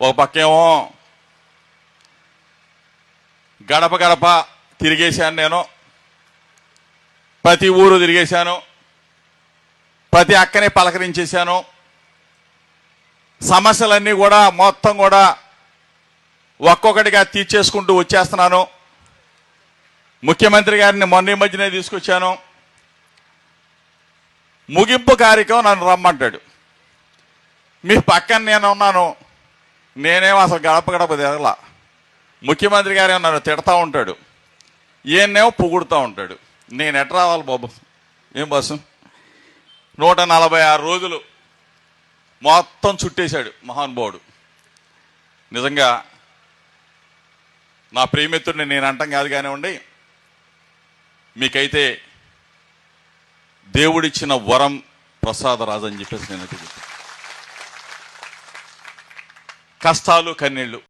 ఒక పక్కేమో గడప గడప తిరిగేశాను నేను. ప్రతి ఊరు తిరిగేశాను. ప్రతి అక్కని పలకరించేశాను. సమస్యలన్నీ కూడా మొత్తం కూడా ఒక్కొక్కటిగా తీర్చేసుకుంటూ వచ్చేస్తున్నాను. ముఖ్యమంత్రి గారిని మొన్న మధ్యనే తీసుకొచ్చాను. ముగింపు కార్యక్రమం నన్ను రమ్మంటాడు. మీ పక్కన నేను ఉన్నాను నేనేమో అసలు గడప గడప తిరగల. ముఖ్యమంత్రి గారు నన్ను తిడతా ఉంటాడు. ఈయన్నేమో పొగుడుతూ ఉంటాడు. నేను ఎట్ రావాలి బాబు? ఏం బస్సు నూట నలభై ఆరు రోజులు మొత్తం చుట్టేశాడు మహానుభావుడు నిజంగా నా ప్రియమిత్రుడిని నేను అంటాం కాదు కానివ్వండి మీకైతే దేవుడిచ్చిన వరం ప్రసాద రాజు అని చెప్పేసి నేను కష్టాలు కన్నీళ్ళు.